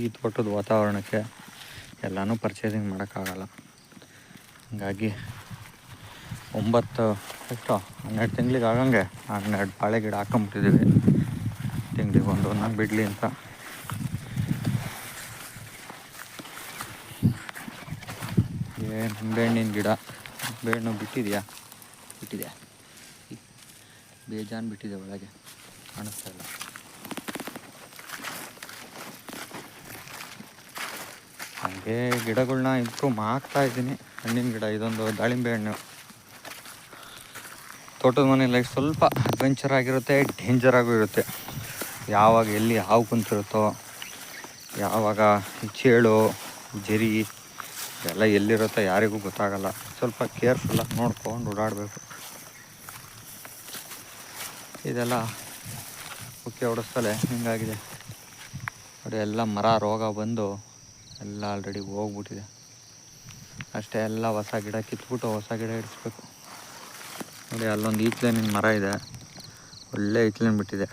ಈ ತೋಟದ ವಾತಾವರಣಕ್ಕೆ ಎಲ್ಲನೂ ಪರ್ಚೇಸಿಂಗ್ ಮಾಡೋಕ್ಕಾಗಲ್ಲ. ಹಾಗಾಗಿ ಒಂಬತ್ತು, ಎಷ್ಟು, ಹನ್ನೆರಡು ತಿಂಗ್ಳಿಗೆ ಆಗಂಗೆ ಹನ್ನೆರಡು ಬಾಳೆ ಗಿಡ ಹಾಕೊಂಬಿಟ್ಟಿದ್ದೀವಿ ತಿಂಗ್ಳಿಗೆ ಒಂದು ನಾನು ಬಿಡಲಿ ಅಂತ. ಏ, ನಿಂಬೆಹಣ್ಣಿನ ಗಿಡ. ನಿಂಬೆಹಣ್ಣು ಬಿಟ್ಟಿದೆಯಾ? ಬಿಟ್ಟಿದೆ ಬೇಜಾನ್ ಬಿಟ್ಟಿದೆ ಒಳಗೆ. ಕಾಣಿಸ್ತಾ ಇಲ್ಲ. ಹಾಗೆ ಗಿಡಗಳನ್ನ ಇಂಪ್ರೂವ್ ಮಾಡ್ತಾ ಇದ್ದೀನಿ. ಹಣ್ಣಿನ ಗಿಡ, ಇದೊಂದು ದಾಳಿಂಬೆ ಹಣ್ಣು. ತೋಟದ ಮನೆ ಲೈಫ್ ಸ್ವಲ್ಪ ಅಡ್ವೆಂಚರ್ ಆಗಿರುತ್ತೆ ಡೇಂಜರ್ ಆಗೂ ಇರುತ್ತೆ. ಯಾವಾಗ ಎಲ್ಲಿ ಹಾವು ಕುಂತಿರುತ್ತೋ, ಯಾವಾಗ ಚೇಳು, ಜರಿ ಎಲ್ಲ ಎಲ್ಲಿರುತ್ತೋ ಯಾರಿಗೂ ಗೊತ್ತಾಗಲ್ಲ. ಸ್ವಲ್ಪ ಕೇರ್ಫುಲ್ಲಾಗಿ ನೋಡ್ಕೊಂಡು ಓಡಾಡಬೇಕು. ಇದೆಲ್ಲ ಮುಖ್ಯ ಹೊಡೆಸ್ತಲೆ ಹಿಂಗಾಗಿದೆ. ನೋಡಿ, ಎಲ್ಲ ಮರ ರೋಗ ಬಂದು ಎಲ್ಲ ಆಲ್ರೆಡಿ ಹೋಗ್ಬಿಟ್ಟಿದೆ. ಅಷ್ಟೇ ಎಲ್ಲ ಹೊಸ ಗಿಡ ಕಿತ್ಬಿಟ್ಟು ಹೊಸ ಗಿಡ ಇಡಿಸ್ಬೇಕು ನೋಡಿ, ಅಲ್ಲೊಂದು ಈತ್ಲೇನಿನ ಮರ ಇದೆ. ಒಳ್ಳೆ ಈತ್ಲೇನು ಬಿಟ್ಟಿದೆ